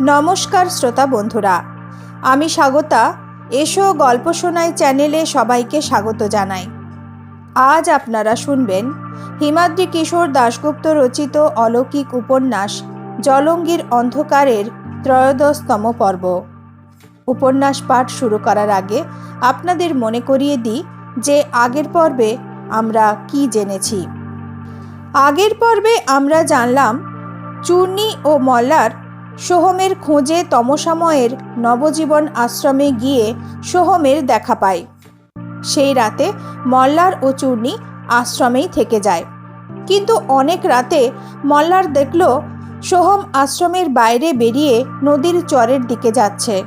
নমস্কার শ্রোতা বন্ধুরা। আমি স্বাগতা। এসো গল্প শোনাই চ্যানেলে সবাইকে স্বাগত জানাই। আজ আপনারা শুনবেন হিমাদ্রি কিশোর দাশগুপ্ত রচিত অলৌকিক উপন্যাস জলঙ্গির অন্ধকারের ত্রয়োদশতম পর্ব। উপন্যাস পাঠ শুরু করার আগে আপনাদের মনে করিয়ে দিই যে আগের পর্বে আমরা কি জেনেছি। আগের পর্বে আমরা জানলাম চূর্ণি ও মল্লার সোহমের খোঁজে তমসাময়ের নবজীবন আশ্রমে গিয়ে সোহমের দেখা পায়। সেই রাতে মল্লার ও চূর্ণি আশ্রমেই থেকে যায়। কিন্তু অনেক রাতে মল্লার দেখল সোহম আশ্রমের বাইরে বেরিয়ে নদীর চরের দিকে যাচ্ছে।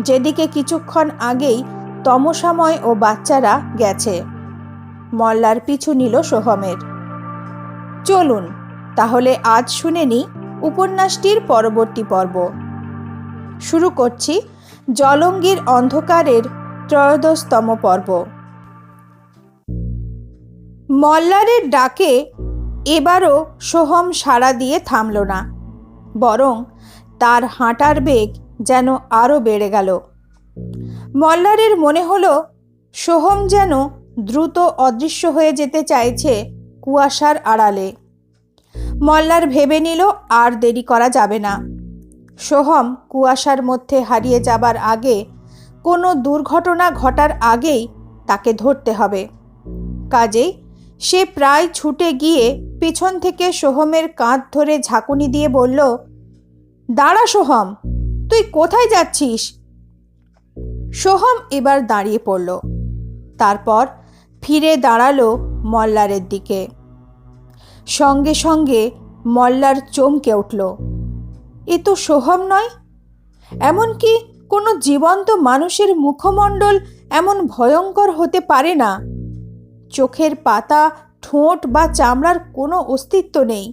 যেদিকে কিছুক্ষণ আগেই তমসাময় ও বাচ্চারা গেছে। মল্লার পিছু নিল সোহমের। চলুন, তাহলে আজ শুনে নি উপন্যাসটির পরবর্তী পর্ব। শুরু করছি জলঙ্গির অন্ধকারের ত্রয়োদশতম পর্ব। মল্লারের ডাকে এবারও সোহম সাড়া দিয়ে থামল না, বরং তার হাঁটার বেগ যেন আরও বেড়ে গেল। মল্লারের মনে হলো সোহম যেন দ্রুত অদৃশ্য হয়ে যেতে চাইছে কুয়াশার আড়ালে। মল্লার ভেবে নিল, আর দেরি করা যাবে না। সোহম কুয়াশার মধ্যে হারিয়ে যাবার আগে কোনো দুর্ঘটনা ঘটার আগেই তাকে ধরতে হবে। কাজেই সে প্রায় ছুটে গিয়ে পিছন থেকে সোহমের কাঁধ ধরে ঝাঁকুনি দিয়ে বলল, দাঁড়া সোহম, তুই কোথায় যাচ্ছিস? সোহম এবার দাঁড়িয়ে পড়ল। তারপর ফিরে দাঁড়াল মল্লারের দিকে। সঙ্গে সঙ্গে মল্লার চমকে উঠল। এ তো সোহম নয়? এমনকি কোনো জীবন্ত মানুষের মুখমণ্ডল এমন ভয়ঙ্কর হতে পারে না। চোখের পাতা, ঠোঁট বা চামড়ার কোনো অস্তিত্ব নেই।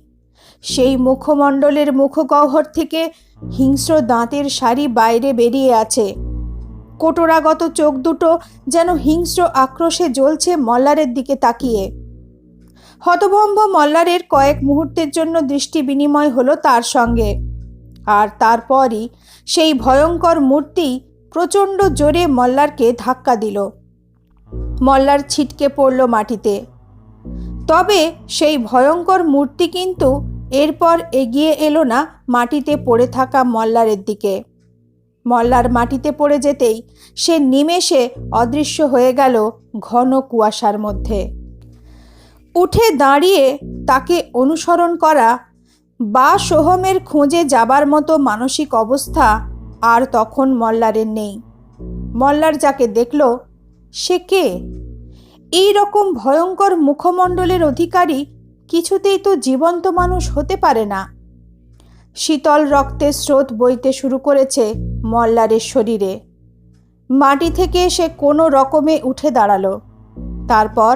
সেই মুখমণ্ডলের মুখগহ্বর থেকে হিংস্র দাঁতের সারি বাইরে বেরিয়ে আছে। কোটরাগত চোখ দুটো যেন হিংস্র আক্রোশে জ্বলছে মল্লারের দিকে তাকিয়ে। হতভম্ব মল্লারের কয়েক মুহূর্তের জন্য দৃষ্টি বিনিময় হলো তার সঙ্গে। আর তারপরই সেই ভয়ঙ্কর মূর্তি প্রচণ্ড জোরে মল্লারকে ধাক্কা দিল। মল্লার ছিটকে পড়ল মাটিতে। তবে সেই ভয়ঙ্কর মূর্তি কিন্তু এরপর এগিয়ে এলো না মাটিতে পড়ে থাকা মল্লারের দিকে। মল্লার মাটিতে পড়ে যেতেই সে নিমেষে অদৃশ্য হয়ে গেল ঘন কুয়াশার মধ্যে। উঠে দাঁড়িয়ে তাকে অনুসরণ করা বা সোহমের খোঁজে যাবার মতো মানসিক অবস্থা আর তখন মল্লারের নেই। মল্লার যাকে দেখল, সে কে? এই রকম ভয়ঙ্কর মুখমণ্ডলের অধিকারী কিছুতেই তো জীবন্ত মানুষ হতে পারে না। শীতল রক্তের স্রোত বইতে শুরু করেছে মল্লারের শরীরে। মাটি থেকে সে কোনো রকমে উঠে দাঁড়াল। তারপর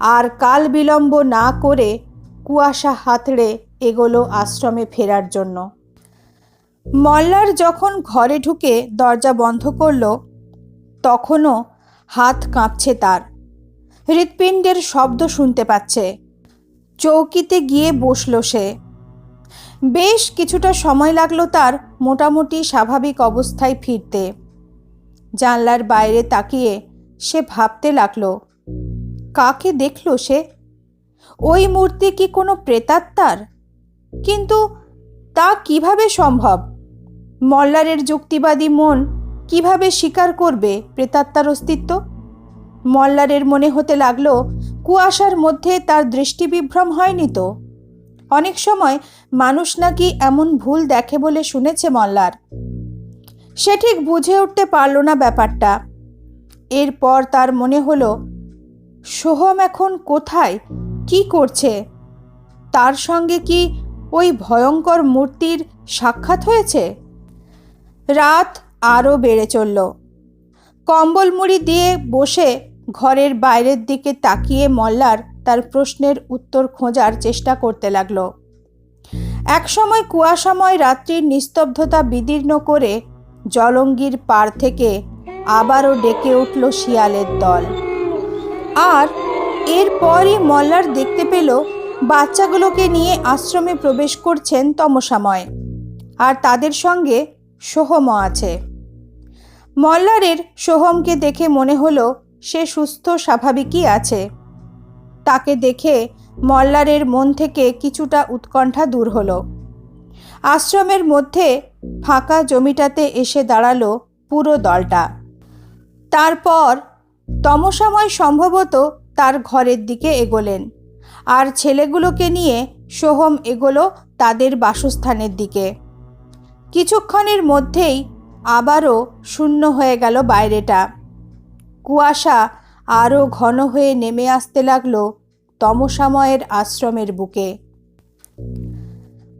আর কাল বিলম্ব না করে কুয়াশা হাতড়ে এগোলো আশ্রমে ফেরার জন্য। মল্লার যখন ঘরে ঢুকে দরজা বন্ধ করল, তখনও হাত কাঁপছে তার। হৃৎপিণ্ডের শব্দ শুনতে পাচ্ছে। চৌকিতে গিয়ে বসল সে। বেশ কিছুটা সময় লাগল তার মোটামুটি স্বাভাবিক অবস্থায় ফিরতে। জানলার বাইরে তাকিয়ে সে ভাবতে লাগল কাকে দেখল সে? ওই মূর্তি কি কোনো প্রেতাত্মার? কিন্তু তা কীভাবে সম্ভব? মল্লারের যুক্তিবাদী মন কীভাবে স্বীকার করবে প্রেতাত্মার অস্তিত্ব? মল্লারের মনে হতে লাগল, কুয়াশার মধ্যে তার দৃষ্টিবিভ্রম হয়নি তো? অনেক সময় মানুষ নাকি এমন ভুল দেখে বলে শুনেছে মল্লার। সে ঠিক বুঝে উঠতে পারল না ব্যাপারটা। এরপর তার মনে হলো সোহম এখন কোথায়? কি করছে? তার সঙ্গে কি ওই ভয়ঙ্কর মূর্তির সাক্ষাৎ হয়েছে? রাত আরও বেড়ে চলল। কম্বল মুড়ি দিয়ে বসে ঘরের বাইরের দিকে তাকিয়ে মল্লার তার প্রশ্নের উত্তর খোঁজার চেষ্টা করতে লাগল। একসময় কুয়াশাময় রাত্রির নিস্তব্ধতা বিদীর্ণ করে জলঙ্গির পার থেকে আবারও ডেকে উঠল শিয়ালের দল। আর এরপরই মল্লার দেখতে পেল বাচ্চাগুলোকে নিয়ে আশ্রমে প্রবেশ করছেন তমসাময় আর তাদের সঙ্গে সোহমও আছে। মল্লারের সোহমকে দেখে মনে হলো সে সুস্থ, স্বাভাবিকই আছে। তাকে দেখে মল্লারের মন থেকে কিছুটা উৎকণ্ঠা দূর হলো। আশ্রমের মধ্যে ফাঁকা জমিটাতে এসে দাঁড়াল পুরো দলটা। তারপর তমসাময় সম্ভবত তার ঘরের দিকে এগোলেন। আর ছেলেগুলোকে নিয়ে সোহম এগোলো তাদের বাসস্থানের দিকে। কিছুক্ষণের মধ্যেই আবারও শূন্য হয়ে গেল বাইরেটা। কুয়াশা আরও ঘন হয়ে নেমে আসতে লাগল তমসাময়ের আশ্রমের বুকে।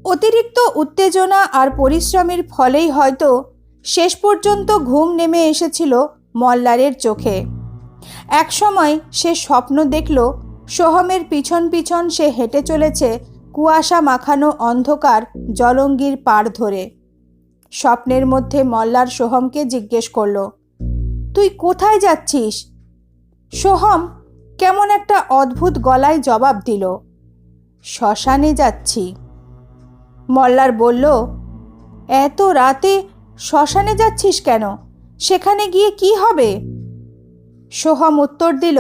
অতিরিক্ত উত্তেজনা আর পরিশ্রমের ফলেই হয়তো শেষ পর্যন্ত ঘুম নেমে এসেছিল মল্লারের চোখে। একসময় সে স্বপ্ন দেখল, সোহমের পিছন পিছন সে হেঁটে চলেছে কুয়াশা মাখানো অন্ধকার জলঙ্গির পাড় ধরে। স্বপ্নের মধ্যে মল্লার সোহমকে জিজ্ঞেস করল, তুই কোথায় যাচ্ছিস? সোহম কেমন একটা অদ্ভুত গলায় জবাব দিল, শ্মশানে যাচ্ছি। মল্লার বলল, এত রাতে শ্মশানে যাচ্ছিস কেন? সেখানে গিয়ে কি হবে? সোহম উত্তর দিল,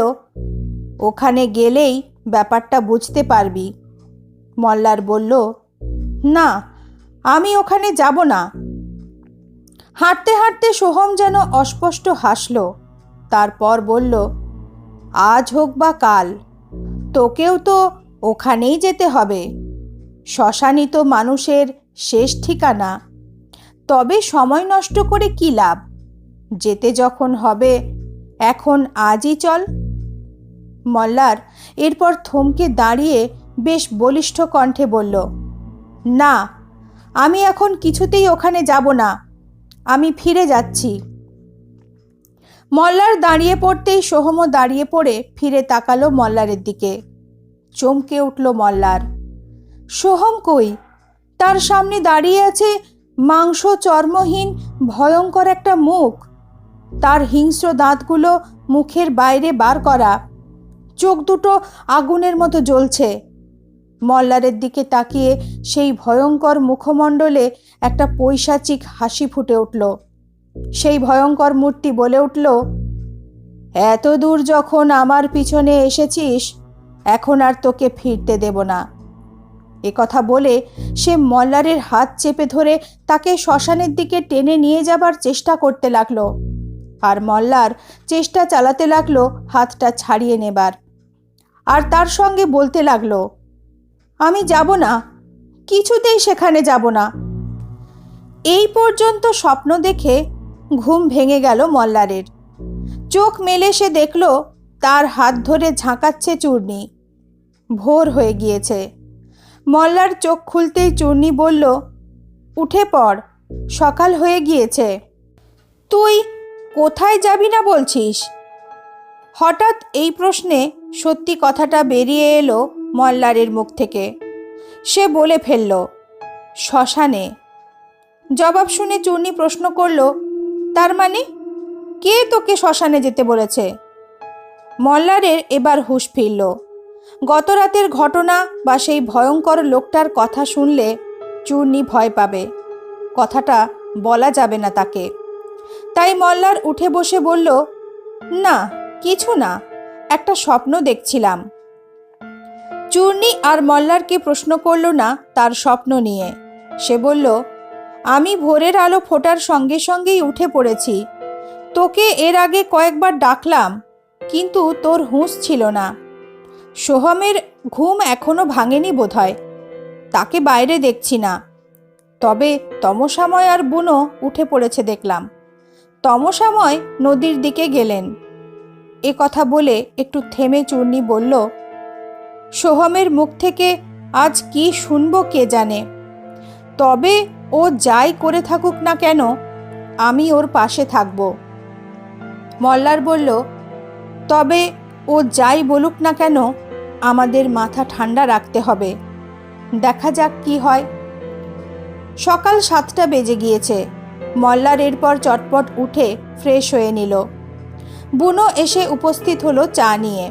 ওখানে গেলেই ব্যাপারটা বুঝতে পারবি। মল্লার বলল, না, আমি ওখানে যাব না। হাঁটতে হাঁটতে সোহম যেন অস্পষ্ট হাসল, তারপর বলল, আজ হোক বা কাল, তোকেও তো ওখানেই যেতে হবে। শ্মশানই তো মানুষের শেষ ঠিকানা। তবে সময় নষ্ট করে কী লাভ? যেতে যখন হবে এখন আজই চল। মল্লার এরপর থমকে দাঁড়িয়ে বেশ বলিষ্ঠ কণ্ঠে বলল, না, আমি এখন কিছুতেই ওখানে যাব না। আমি ফিরে যাচ্ছি। মল্লার দাঁড়িয়ে পড়তেই সোহমও দাঁড়িয়ে পড়ে ফিরে তাকালো মল্লারের দিকে। চমকে উঠল মল্লার সোহম কই? তার সামনে দাঁড়িয়ে আছে মাংস চর্মহীন ভয়ঙ্কর একটা মুখ। তার হিংস্র দাঁতগুলো মুখের বাইরে বার করা। চোখ দুটো আগুনের মতো জ্বলছে। মল্লারের দিকে তাকিয়ে সেই ভয়ঙ্কর মুখমণ্ডলে একটা পৈশাচিক হাসি ফুটে উঠল। সেই ভয়ঙ্কর মূর্তি বলে উঠল, এত দূর যখন আমার পিছনে এসেছিস, এখন আর তোকে ফিরতে দেব না। এ কথা বলে সে মল্লারের হাত চেপে ধরে তাকে শ্মশানের দিকে টেনে নিয়ে যাবার চেষ্টা করতে লাগল। আর মল্লার চেষ্টা চালাতে লাগল, হাতটা ছাড়িয়ে নেবার। আর তার সঙ্গে বলতে লাগল, আমি যাব না, কিছুতেই সেখানে যাব না। এই পর্যন্ত স্বপ্ন দেখে ঘুম ভেঙে গেল মল্লারের। চোখ মেলে সে দেখল, তার হাত ধরে ঝাঁকাচ্ছে চূর্ণি। ভোর হয়ে গিয়েছে। মল্লার চোখ খুলতেই চূর্ণি বলল, উঠে পড়, সকাল হয়ে গিয়েছে। তুই কোথায় যাবি না বলছিস? হঠাৎ এই প্রশ্নে সত্যি কথাটা বেরিয়ে এলো মল্লারের মুখ থেকে। সে বলে ফেলল, শ্মশানে। জবাব শুনে চূর্ণি প্রশ্ন করল, তার মানে? কে তোকে শ্মশানে যেতে বলেছে? মল্লারের এবার হুঁশ ফিরল গত রাতের ঘটনা বা সেই ভয়ঙ্কর লোকটার কথা শুনলে চূর্ণি ভয় পাবে। কথাটা বলা যাবে না তাকে। তাই মল্লার উঠে বসে বলল, না, কিছু না, একটা স্বপ্ন দেখছিলাম। চূর্ণি আর মল্লারকে প্রশ্ন করল না তার স্বপ্ন নিয়ে। সে বলল, আমি ভোরের আলো ফোটার সঙ্গে সঙ্গেই উঠে পড়েছি। তোকে এর আগে কয়েকবার ডাকলাম, কিন্তু তোর হুঁশ ছিল না। সোহমের ঘুম এখনও ভাঙেনি বোধহয়। তাকে বাইরে দেখছি না। তবে তমসাময় আর বুনো উঠে পড়েছে দেখলাম। তমসাময় নদীর দিকে গেলেন। এ কথা বলে একটু থেমে চূর্ণি বলল, সোহমের মুখ থেকে আজ কি শুনব কে জানে? তবে ও যাই করে থাকুক না কেন, আমি ওর পাশে থাকব। মল্লার বলল, তবে ও যাই বলুক না কেন, আমাদের মাথা ঠান্ডা রাখতে হবে। দেখা যাক কি হয়। সকাল সাতটা বেজে গিয়েছে। মল্লার এরপর চটপট উঠে ফ্রেশ হয়ে নিল। বুনো এসে উপস্থিত হলো চা নিয়ে।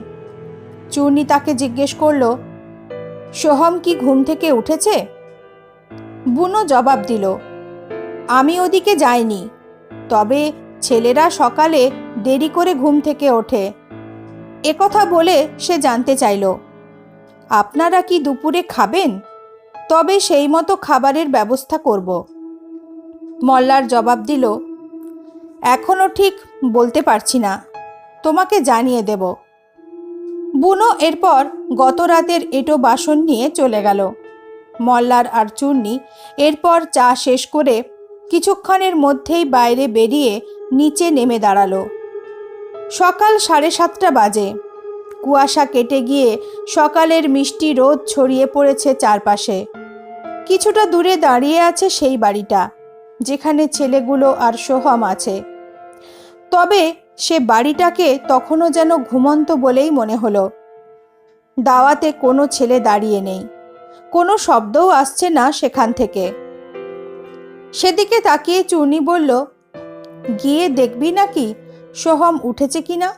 চূর্ণি তাকে জিজ্ঞেস করল, সোহম কি ঘুম থেকে উঠেছে? বুনো জবাব দিল, আমি ওদিকে যাইনি, তবে ছেলেরা সকালে দেরি করে ঘুম থেকে ওঠে। একথা বলে সে জানতে চাইল, আপনারা কি দুপুরে খাবেন? তবে সেই মতো খাবারের ব্যবস্থা করব। মল্লার জবাব দিল এখনও ঠিক বলতে পারছি না। তোমাকে জানিয়ে দেব। বুনো এরপর গত রাতের এটো বাসন নিয়ে চলে গেল। মল্লার আর চূর্ণি এরপর চা শেষ করে কিছুক্ষণের মধ্যেই বাইরে বেরিয়ে নিচে নেমে দাঁড়াল। সকাল সাড়ে সাতটা বাজে। কুয়াশা কেটে গিয়ে সকালের মিষ্টি রোদ ছড়িয়ে পড়েছে চারপাশে। কিছুটা দূরে দাঁড়িয়ে আছে সেই বাড়িটা। যেখানে ছেলেগুলো আর সোহম আছে। তবে সে বাড়িটাকে তখনও যেন ঘুমন্ত বলেই মনে হলো। দাওয়াতে কোনো ছেলে দাঁড়িয়ে নেই। কোনো শব্দও আসছে না সেখান থেকে। সেদিকে তাকিয়ে চূর্ণি বলল, গিয়ে দেখবি নাকি সোহম উঠেছে কি না?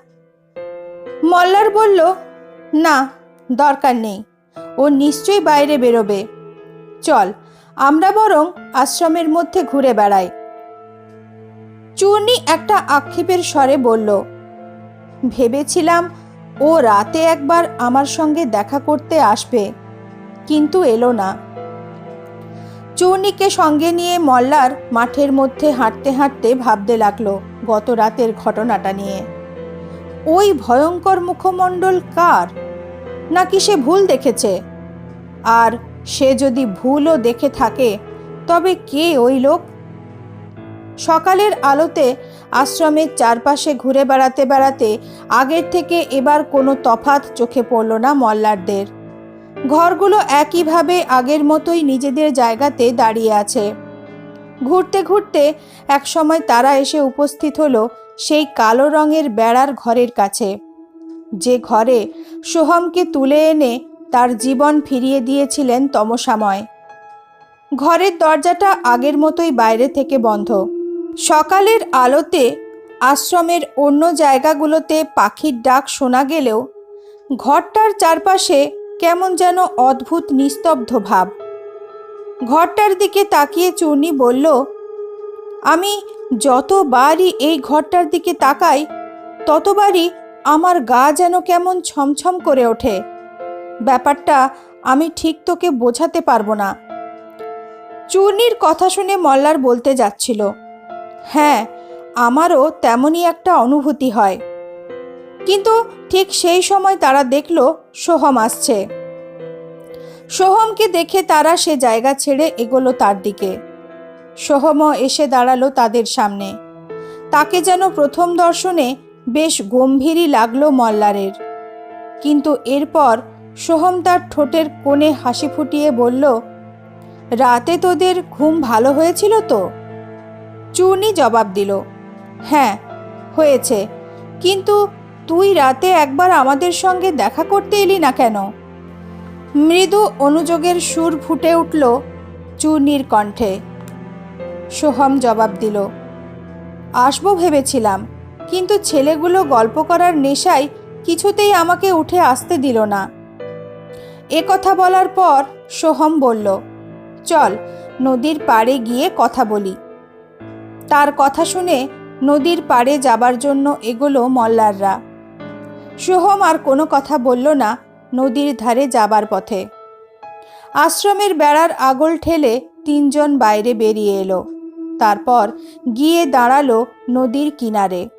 মল্লার বলল, না, দরকার নেই। ও নিশ্চয়ই বাইরে বেরোবে। চল আমরা বরং আশ্রমের মধ্যে ঘুরে বেড়াই। চূর্ণি একটা আক্ষেপের স্বরে বলল, ভেবেছিলাম ও রাতে একবার আমার সঙ্গে দেখা করতে আসবে, কিন্তু এলো না। চূর্ণিকে সঙ্গে নিয়ে মল্লার মাঠের মধ্যে হাঁটতে হাঁটতে ভাবতে লাগল গত রাতের ঘটনাটা নিয়ে। ওই ভয়ঙ্কর মুখমণ্ডল কার? নাকি সে ভুল দেখেছে? আর সে যদি ভুলও দেখে থাকে, তবে কে ওই লোক? সকালের আলোতে আশ্রমের চারপাশে ঘুরে বেড়াতে বেড়াতে আগের থেকে এবার কোনো তফাত চোখে পড়ল না মল্লারদের। ঘরগুলো একইভাবে আগের মতোই নিজেদের জায়গাতে দাঁড়িয়ে আছে। ঘুরতে ঘুরতে একসময় তারা এসে উপস্থিত হলো সেই কালো রঙের বেড়ার ঘরের কাছে। যে ঘরে সোহমকে তুলে এনে তার জীবন ফিরিয়ে দিয়েছিলেন তমসাময়। ঘরের দরজাটা আগের মতোই বাইরে থেকে বন্ধ। সকালের আলোতে আশ্রমের অন্য জায়গাগুলোতে পাখির ডাক শোনা গেলেও ঘরটার চারপাশে কেমন যেন অদ্ভুত নিস্তব্ধ ভাব। ঘরটার দিকে তাকিয়ে চূর্ণি বলল, আমি যতবারই এই ঘরটার দিকে তাকাই, ততবারই আমার গা যেন কেমন ছমছম করে ওঠে। ব্যাপারটা আমি ঠিক তোকে বোঝাতে পারব না। চূর্ণির কথা শুনে মল্লার বলতে যাচ্ছিল হ্যাঁ আমারও তেমনই একটা অনুভূতি হয়। কিন্তু ঠিক সেই সময় তারা দেখল সোহম আসছে। সোহমকে দেখে তারা সে জায়গা ছেড়ে এগোলো তার দিকে। সোহমও এসে দাঁড়াল তাদের সামনে। তাকে যেন প্রথম দর্শনে বেশ গম্ভীরই লাগল মল্লারের। কিন্তু এরপর সোহম তার ঠোঁটের কোণে হাসি ফুটিয়ে বলল, রাতে তোদের ঘুম ভালো হয়েছিল তো? চূর্ণি জবাব দিল হ্যাঁ হয়েছে। কিন্তু তুই রাতে একবার আমাদের সঙ্গে দেখা করতে এলি না কেন? মৃদু অনুযোগের সুর ফুটে উঠল চূর্ণির কণ্ঠে। সোহম জবাব দিল, আসব ভেবেছিলাম, কিন্তু ছেলেগুলো গল্প করার নেশায় কিছুতেই আমাকে উঠে আসতে দিল না। এ কথা বলার পর সোহম বলল, চল, নদীর পাড়ে গিয়ে কথা বলি। তার কথা শুনে নদীর পাড়ে যাবার জন্য এগোলো মল্লাররা। সোহম আর কোনো কথা বলল না নদীর ধারে যাবার পথে। আশ্রমের বেড়ার আগল ঠেলে তিনজন বাইরে বেরিয়ে এলো। তারপর গিয়ে দাঁড়াল নদীর কিনারে।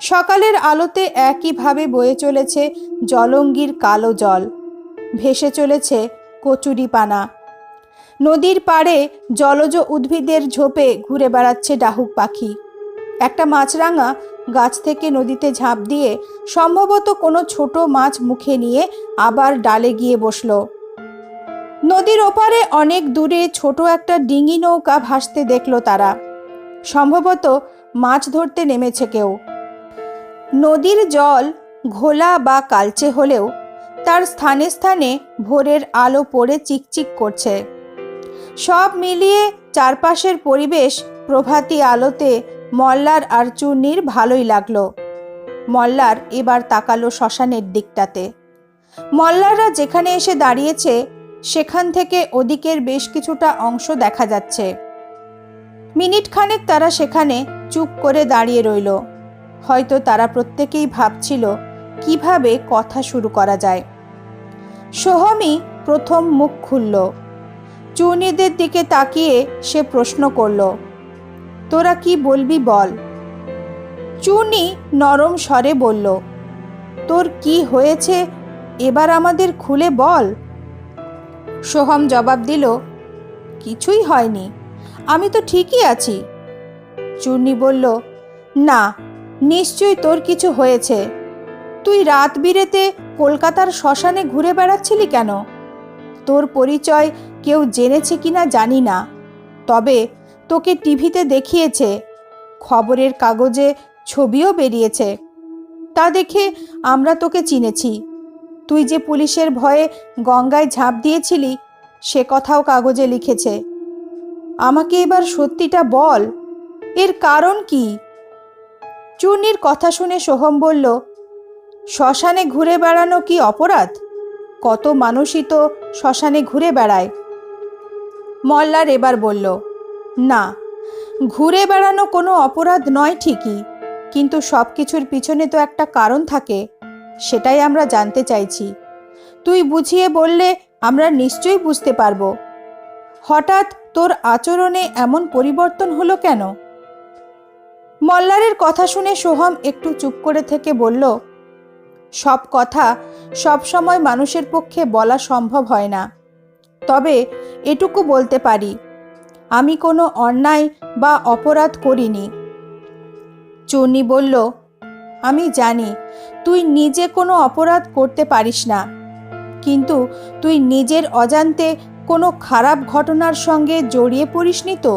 সকালের আলোতে একইভাবে বয়ে চলেছে জলঙ্গির কালো জল। ভেসে চলেছে কচুরিপানা। নদীর পাড়ে জলজ উদ্ভিদের ঝোপে ঘুরে বেড়াচ্ছে ডাহুক পাখি। একটা মাছরাঙা গাছ থেকে নদীতে ঝাঁপ দিয়ে সম্ভবত কোনো ছোট মাছ মুখে নিয়ে আবার ডালে গিয়ে বসল। নদীর ওপারে অনেক দূরে ছোট একটা ডিঙি নৌকা ভাসতে দেখল তারা। সম্ভবত মাছ ধরতে নেমেছে কেউ। নদীর জল ঘোলা বা কালচে হলেও তার স্থানে স্থানে ভোরের আলো পড়ে চিকচিক করছে। সব মিলিয়ে চারপাশের পরিবেশ প্রভাতী আলোতে মল্লার আর চূর্ণির ভালোই লাগল। মল্লার এবার তাকালো শ্মশানের দিকটাতে। মল্লাররা যেখানে এসে দাঁড়িয়েছে, সেখান থেকে ওদিকের বেশ কিছুটা অংশ দেখা যাচ্ছে। মিনিট খানেক তারা সেখানে চুপ করে দাঁড়িয়ে রইল। হয়তো তারা প্রত্যেকেই ভাবছিল, কীভাবে কথা শুরু করা যায়। সোহমই প্রথম মুখ খুলল। চুনিদের দিকে তাকিয়ে সে প্রশ্ন করল, তোরা কি বলবি বল? চুনি নরম স্বরে বলল, তোর কি হয়েছে? এবার আমাদের খুলে বল। সোহম জবাব দিল, কিছুই হয়নি, আমি তো ঠিকই আছি। চূর্ণি বলল, না, নিশ্চয়ই তোর কিছু হয়েছে। তুই রাত বিরেতে কলকাতার শ্মশানে ঘুরে বেড়াচ্ছিলি কেন? তোর পরিচয় কেউ জেনেছে কিনা জানি না। তবে তোকে টিভিতে দেখিয়েছে, খবরের কাগজে ছবিও বেরিয়েছে। তা দেখে আমরা তোকে চিনেছি। তুই যে পুলিশের ভয়ে গঙ্গায় ঝাঁপ দিয়েছিলি, সে কথাও কাগজে লিখেছে। আমাকে এবার সত্যিটা বল, এর কারণ কি? চূর্ণির কথা শুনে সোহম বলল শ্মশানে ঘুরে বেড়ানো কি অপরাধ? কত মানুষই তো শ্মশানে ঘুরে বেড়ায়। মল্লার এবার বলল, না, ঘুরে বেড়ানো কোনো অপরাধ নয় ঠিকই, কিন্তু সব কিছুর পিছনে তো একটা কারণ থাকে, সেটাই আমরা জানতে চাইছি। তুই বুঝিয়ে বললে আমরা নিশ্চয়ই বুঝতে পারব। হঠাৎ তোর আচরণে এমন পরিবর্তন হলো কেন? মল্লারের কথা শুনে সোহম একটু চুপ করে থেকে বলল সব কথা সব সময় মানুষের পক্ষে বলা সম্ভব হয় না। তবে এটুকু বলতে পারি, আমি কোনো অন্যায় বা অপরাধ করিনি। চূর্ণি বলল, আমি জানি, তুই নিজে কোনো অপরাধ করতে পারিস না, কিন্তু তুই নিজের অজান্তে কোনো খারাপ ঘটনার সঙ্গে জড়িয়ে পড়িসনি তো?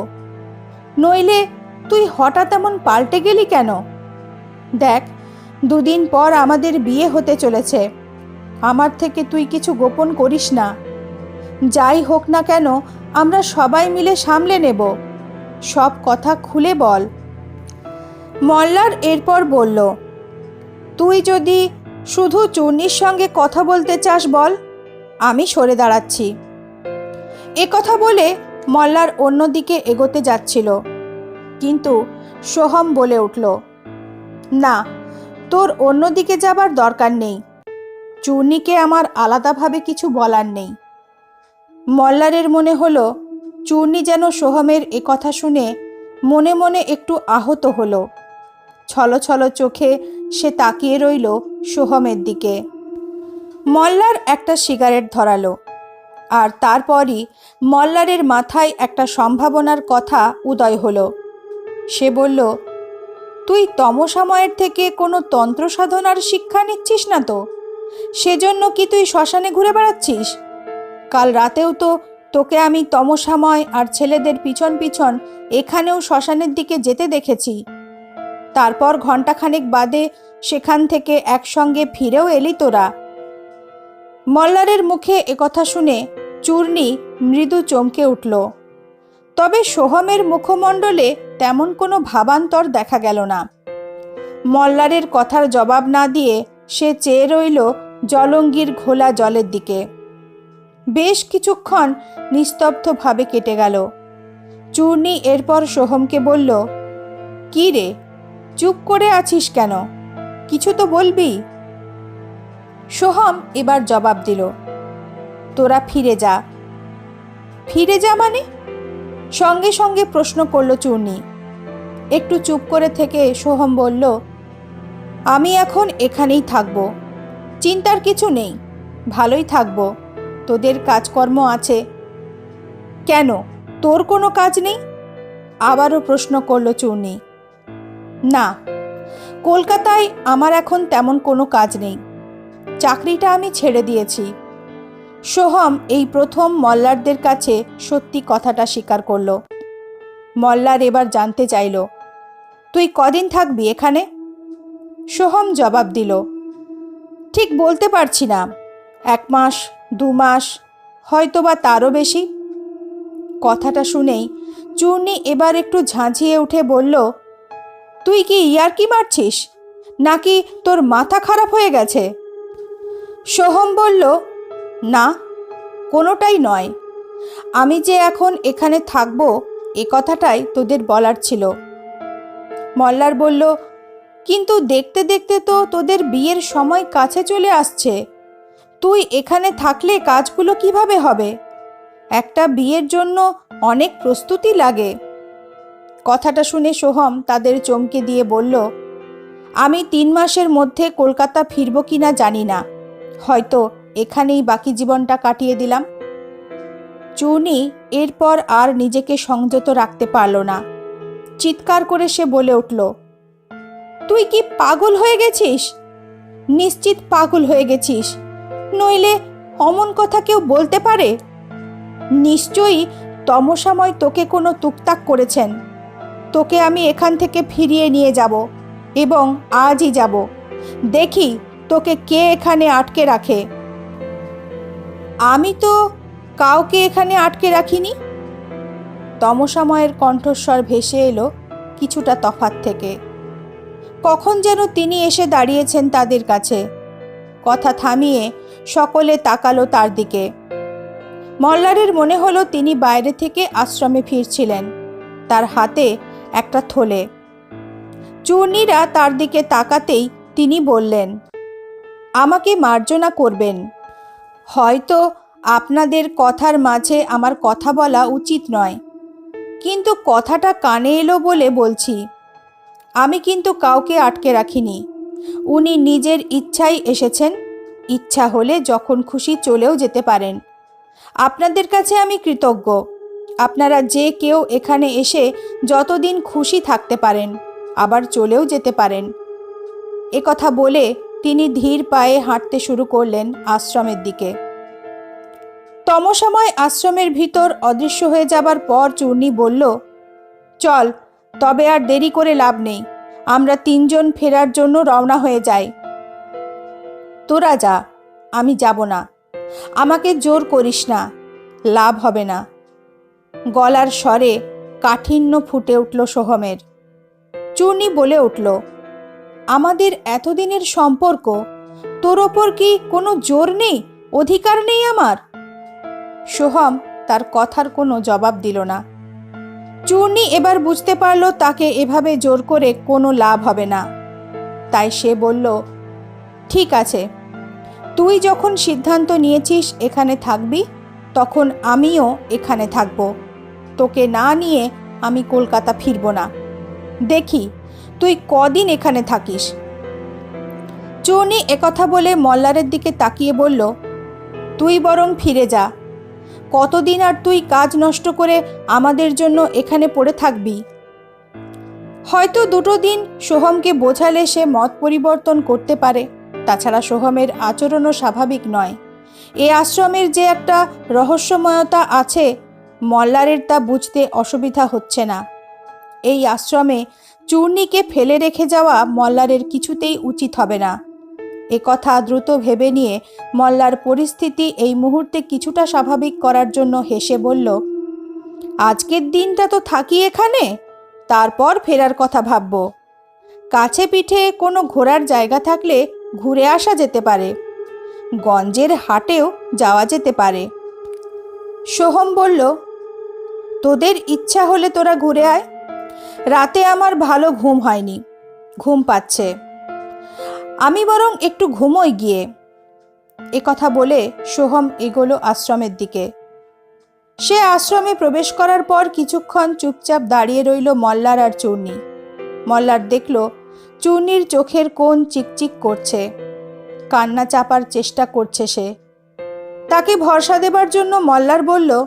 নইলে তুই হঠাৎ এমন পাল্টে গেলি কেন? দেখ দুদিন পর আমাদের বিয়ে হতে চলেছে। আমার থেকে তুই কিছু গোপন করিস না। যাই হোক না কেন, আমরা সবাই মিলে সামলে নেব। সব কথা খুলে বল। মল্লার এরপর বলল, তুই যদি শুধু চূর্ণির সঙ্গে কথা বলতে চাস বল, আমি সরে দাঁড়াচ্ছি। এ কথা বলে মল্লার অন্যদিকে এগোতে যাচ্ছিল। কিন্তু সোহম বলে উঠল, না তোর অন্যদিকে যাবার দরকার নেই। চূর্ণিকে আমার আলাদাভাবে কিছু বলার নেই। মল্লারের মনে হলো চূর্ণি যেন সোহমের এ কথা শুনে মনে মনে একটু আহত হলো। ছলো ছলো চোখে সে তাকিয়ে রইল সোহমের দিকে। মল্লার একটা সিগারেট ধরালো, আর তারপরই মল্লারের মাথায় একটা সম্ভাবনার কথা উদয় হলো। সে বলল তুই তমসাময়ের থেকে কোনো তন্ত্র সাধনার শিক্ষা নিচ্ছিস না তো? সেজন্য কি তুই শ্মশানে ঘুরে বেড়াচ্ছিস? কাল রাতেও তো তোকে আমি তমসাময় আর ছেলেদের পিছন পিছন এখানেও শ্মশানের দিকে যেতে দেখেছি। তারপর ঘণ্টাখানেক বাদে সেখান থেকে একসঙ্গে ফিরেও এলি তোরা। মল্লারের মুখে একথা শুনে চূর্ণি মৃদু চমকে উঠল। তবে সোহমের মুখমণ্ডলে তেমন কোনো ভাবান্তর দেখা গেল না। মল্লারের কথার জবাব না দিয়ে সে চেয়ে রইল জলঙ্গির ঘোলা জলের দিকে। বেশ কিছুক্ষণ নিস্তব্ধভাবে কেটে গেল। চূর্ণি এরপর সোহমকে বলল, কি রে, চুপ করে আছিস কেন? কিছু তো বলবি? সোহম এবার জবাব দিল, তোরা ফিরে যা। ফিরে যা মানে? সঙ্গে সঙ্গে প্রশ্ন করল চূর্ণি। একটু চুপ করে থেকে সোহম বলল, আমি এখন এখানেই থাকব। চিন্তার কিছু নেই। ভালোই থাকব। তোদের কাজকর্ম আছে। কেন? তোর কোনো কাজ নেই? আবারও প্রশ্ন করল চূর্ণি। না। কলকাতায় আমার এখন তেমন কোনো কাজ নেই। চাকরিটা আমি ছেড়ে দিয়েছি। সোহম এই প্রথম মল্লারদের কাছে সত্যি কথাটা স্বীকার করল। মল্লার এবার জানতে চাইল, তুই কদিন থাকবি এখানে? সোহম জবাব দিল, ঠিক বলতে পারছি না। এক মাস, দু মাস হয়তো বা তারও বেশি। কথাটা শুনেই চূর্ণি এবার একটু ঝাঁঝিয়ে উঠে বলল, তুই কি ইয়ারকি মারছিস? নাকি তোর মাথা খারাপ হয়ে গেছে? সোহম বলল না, কোনোটাই নয়। আমি যে এখন এখানে থাকব, এ কথাটাই তোদের বলার ছিল। মল্লার বলল, কিন্তু দেখতে দেখতে তো তোদের বিয়ের সময় কাছে চলে আসছে। তুই এখানে থাকলে কাজগুলো কীভাবে হবে? একটা বিয়ের জন্য অনেক প্রস্তুতি লাগে। কথাটা শুনে সোহম তাদের চমকে দিয়ে বলল, আমি তিন মাসের মধ্যে কলকাতা ফিরব কিনা জানি না। হয়তো এখানেই বাকি জীবনটা কাটিয়ে দিলাম। চুনি এরপর আর নিজেকে সংযত রাখতে পারল না। চিৎকার করে সে বলে উঠল, তুই কি পাগল হয়ে গেছিস? নিশ্চিত পাগল হয়ে গেছিস। নইলে অমন কথা কেউ বলতে পারে? নিশ্চয়ই তমসাময় তোকে কোনো তুকতাক করেছেন। তোকে আমি এখান থেকে ফিরিয়ে নিয়ে যাব এবং আজই যাব। দেখি তোকে কে এখানে আটকে রাখে। আমি তো কাউকে এখানে আটকে রাখিনি। তমসাময়ের কণ্ঠস্বর ভেসে এলো কিছুটা তফাত থেকে। কখন যেন তিনি এসে দাঁড়িয়েছেন তাদের কাছে। কথা থামিয়ে সকলে তাকালো তার দিকে। মল্লারের মনে হলো তিনি বাইরে থেকে আশ্রমে ফিরছিলেন, তার হাতে একটা থলে। চূর্ণীরা তার দিকে তাকাতেই তিনি বললেন, আমাকে মার্জনা করবেন। হয়তো আপনাদের কথার মাঝে আমার কথা বলা উচিত নয়। কিন্তু কথাটা কানে এলো বলে বলছি। আমি কিন্তু কাউকে আটকে রাখিনি। উনি নিজের ইচ্ছাই এসেছেন। ইচ্ছা হলে যখন খুশি চলেও যেতে পারেন। আপনাদের কাছে আমি কৃতজ্ঞ। আপনারা যে কেউ এখানে এসে যতদিন খুশি থাকতে পারেন, আবার চলেও যেতে পারেন। কথা বলে তিনি ধীর পায়ে হাঁটতে শুরু করলেন আশ্রমের দিকে। তমসময় আশ্রমের ভিতর অদৃশ্য হয়ে যাবার পর চূর্ণী বলল, চল, তবে আর দেরি করে লাভ নেই। আমরা তিনজন ফেরার জন্য রওনা হয়ে যাই। তোরা যা, আমি যাব না। আমাকে জোর করিস না। লাভ হবে না গলার স্বরে কাঠিন্য ফুটে উঠল সোহমের। চূর্ণী বলে উঠল আমাদের এতদিনের সম্পর্ক, তোর ওপর কি কোনো জোর নেই? অধিকার নেই আমার? সোহম তার কথার কোনো জবাব দিল না। চূর্ণী এবার বুঝতে পারল তাকে এভাবে জোর করে কোনো লাভ হবে না। তাই সে বলল, ঠিক আছে। তুই যখন সিদ্ধান্ত নিয়েছিস এখানে থাকবি, তখন আমিও এখানে থাকব। তোকে না নিয়ে আমি কলকাতা ফিরব না। দেখি তুই কদিন এখানে থাকিস? চৌনি একথা বলে মল্লারের দিকে তাকিয়ে বলল, তুই বরং ফিরে যা। কতদিন আর তুই কাজ নষ্ট করে আমাদের জন্য এখানে পড়ে থাকবি? হয়তো দুটো দিন সোহমকে বোঝালে সে মত পরিবর্তন করতে পারে। তাছাড়া সোহমের আচরণও স্বাভাবিক নয়। এ আশ্রমের যে একটা রহস্যময়তা আছে, মল্লারের তা বুঝতে অসুবিধা হচ্ছে না। এই আশ্রমে চূর্ণিকে ফেলে রেখে যাওয়া মল্লারের কিছুতেই উচিত হবে না। এ কথা দ্রুত ভেবে নিয়ে মল্লার পরিস্থিতি এই মুহূর্তে কিছুটা স্বাভাবিক করার জন্য হেসে বলল, আজকের দিনটা তো থাকি এখানে, তারপর ফেরার কথা ভাবব। কাছে পিঠে কোনো ঘোরার জায়গা থাকলে ঘুরে আসা যেতে পারে, গঞ্জের হাটেও যাওয়া যেতে পারে। সোহম বলল, তোদের ইচ্ছা হলে তোরা ঘুরে আয় রাতে আমার ভালো ঘুম হয়নি। ঘুম পাচ্ছে। আমি বরং একটু ঘুমোই গিয়ে। এ কথা বলে সোহম এগোলো আশ্রমের দিকে। সে আশ্রমে প্রবেশ করার পর কিছুক্ষণ চুপচাপ দাঁড়িয়ে রইল মল্লার আর চূর্ণি। মল্লার দেখল চূর্ণির চোখের কোন চিকচিক করছে। কান্না চাপার চেষ্টা করছে সে। তাকে ভরসা দেবার জন্য মল্লার বলল,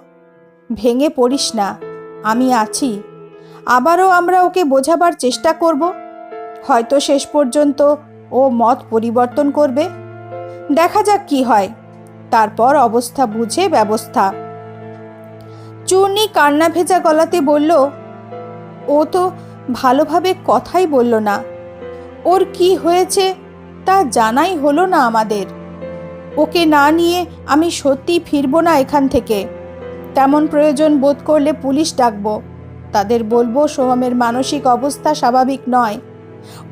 ভেঙে পড়িস না, আমি আছি। আবারও আমরা ওকে বোঝাবার চেষ্টা করব। হয়তো শেষ পর্যন্ত ও মত পরিবর্তন করবে। দেখা যাক কি হয়। তারপর অবস্থা বুঝে ব্যবস্থা। চূর্ণি কান্না ভেজা গলাতে বলল, ও তো ভালোভাবে কথাই বলল না। ওর কি হয়েছে তা জানাই হলো না আমাদের। ওকে না নিয়ে আমি সত্যি ফিরবো না এখান থেকে। তেমন প্রয়োজন বোধ করলে পুলিশ ডাকবো। তাদের বলব, সোহমের মানসিক অবস্থা স্বাভাবিক নয়।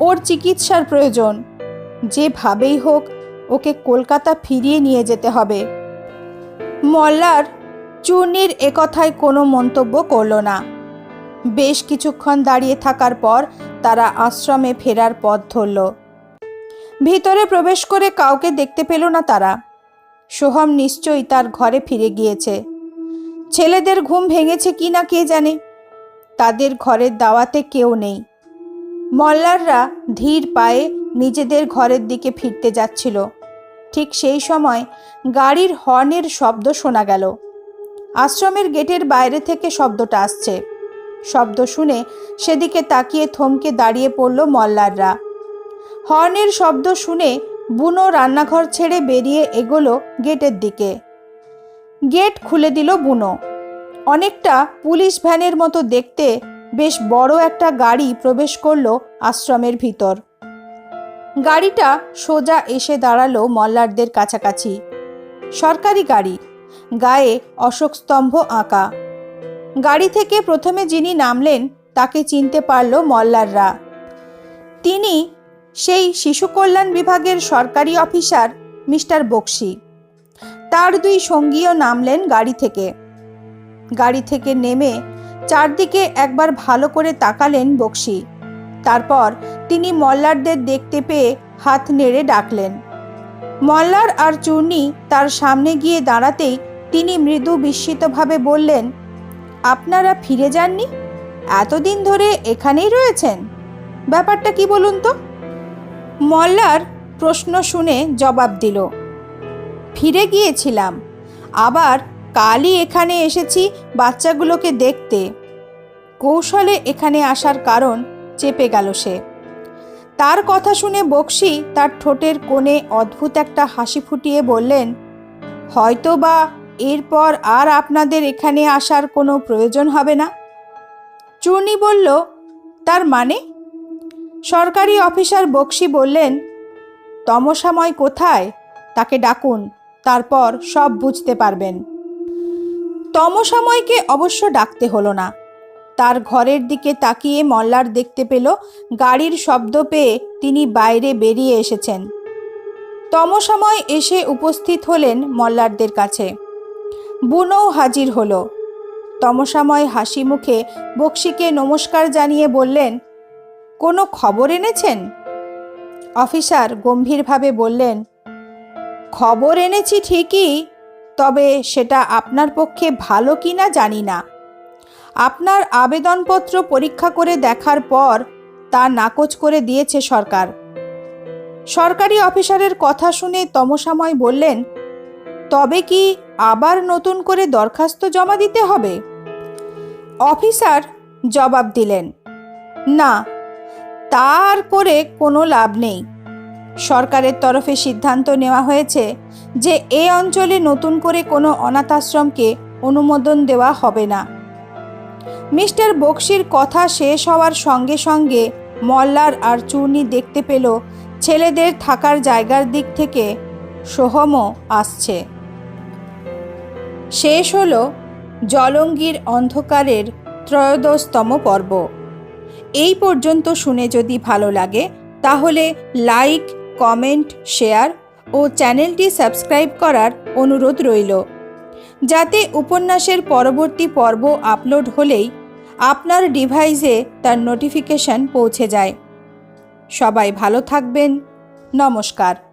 ওর চিকিৎসার প্রয়োজন। যেভাবেই হোক, ওকে কলকাতা ফিরিয়ে নিয়ে যেতে হবে। মল্লার চূর্ণির একথায় কোনো মন্তব্য করল না। বেশ কিছুক্ষণ দাঁড়িয়ে থাকার পর তারা আশ্রমে ফেরার পথ ধরল। ভিতরে প্রবেশ করে কাউকে দেখতে পেল না তারা। সোহম নিশ্চয়ই তার ঘরে ফিরে গিয়েছে। ছেলেদের ঘুম ভেঙেছে কি না কে জানে। তাদের ঘরের দাওয়াতে কেউ নেই। মল্লাররা ধীর পায়ে নিজেদের ঘরের দিকে ফিরতে যাচ্ছিল। ঠিক সেই সময় গাড়ির হর্নের শব্দ শোনা গেল। আশ্রমের গেটের বাইরে থেকে শব্দটা আসছে। শব্দ শুনে সেদিকে তাকিয়ে থমকে দাঁড়িয়ে পড়ল মল্লাররা। হর্নের শব্দ শুনে বুনো রান্নাঘর ছেড়ে বেরিয়ে এগোলো গেটের দিকে। গেট খুলে দিল বুনো। অনেকটা পুলিশ ভ্যানের মতো দেখতে বেশ বড় একটা গাড়ি প্রবেশ করল আশ্রমের ভিতর। গাড়িটা সোজা এসে দাঁড়াল মল্লারদের কাছাকাছি। সরকারি গাড়ি, গায়ে অশোক স্তম্ভ আঁকা। গাড়ি থেকে প্রথমে যিনি নামলেন তাকে চিনতে পারল মল্লাররা। তিনি সেই শিশু কল্যাণ বিভাগের সরকারি অফিসার মিস্টার বক্সি। তার দুই সঙ্গীও নামলেন গাড়ি থেকে। গাড়ি থেকে নেমে চারদিকে একবার ভালো করে তাকালেন বক্সি। তারপর তিনি মল্লারদের দেখতে পেয়ে হাত নেড়ে ডাকলেন। মল্লার আর চূর্ণি তার সামনে গিয়ে দাঁড়াতেই তিনি মৃদু বিস্মিতভাবে বললেন, আপনারা ফিরে যাননি? এতদিন ধরে এখানেই রয়েছেন? ব্যাপারটা কি বলুন তো? মল্লার প্রশ্ন শুনে জবাব দিল, ফিরে গিয়েছিলাম, আবার কালই এখানে এসেছি বাচ্চাগুলোকে দেখতে। কৌশলে এখানে আসার কারণ চেপে গেল সে। তার কথা শুনে বক্সি তার ঠোঁটের কোণে অদ্ভুত একটা হাসি ফুটিয়ে বললেন হয়তো বা এরপর আর আপনাদের এখানে আসার কোনো প্রয়োজন হবে না? চূর্ণি বলল, তার মানে? সরকারি অফিসার বক্সি বললেন, তমসাময় কোথায়? তাকে ডাকুন, তারপর সব বুঝতে পারবেন। তমসাময়কে অবশ্য ডাকতে হলো না। তার ঘরের দিকে তাকিয়ে মল্লার দেখতে পেল, গাড়ির শব্দ পেয়ে তিনি বাইরে বেরিয়ে এসেছেন। তমসময় এসে উপস্থিত হলেন মল্লারদের কাছে। বুনও হাজির হলো। তমসাময় হাসি মুখে বক্সিকে নমস্কার জানিয়ে বললেন, কোনো খবর এনেছেন? অফিসার গম্ভীরভাবে বললেন, খবর এনেছি ঠিকই তবে সেটা আপনার পক্ষে ভালো কি না জানি না। আপনার আবেদনপত্র পরীক্ষা করে দেখার পর তা নাকচ করে দিয়েছে সরকার। সরকারি অফিসারের কথা শুনে তমসাময় বললেন, তবে কি আবার নতুন করে দরখাস্ত জমা দিতে হবে? অফিসার জবাব দিলেন, না তার করে কোনো লাভ নেই। সরকারের তরফে সিদ্ধান্ত নেওয়া হয়েছে যে এ অঞ্চলে নতুন করে কোনো অনাথাশ্রমকে অনুমোদন দেওয়া হবে না। মিস্টার বক্সির কথা শেষ হওয়ার সঙ্গে সঙ্গে মল্লার আর চূর্ণি দেখতে পেল ছেলেদের থাকার জায়গার দিক থেকে সোহমও আসছে। শেষ হল জলঙ্গির অন্ধকারের ত্রয়োদশতম পর্ব। এই পর্যন্ত শুনে যদি ভালো লাগে, তাহলে লাইক কমেন্ট, শেয়ার ও চ্যানেলটি সাবস্ক্রাইব করার অনুরোধ রইল। যাতে উপন্যাসের পরবর্তী পর্ব আপলোড হলেই আপনার ডিভাইসে তার নোটিফিকেশন পৌঁছে যায়। সবাই ভালো থাকবেন। নমস্কার।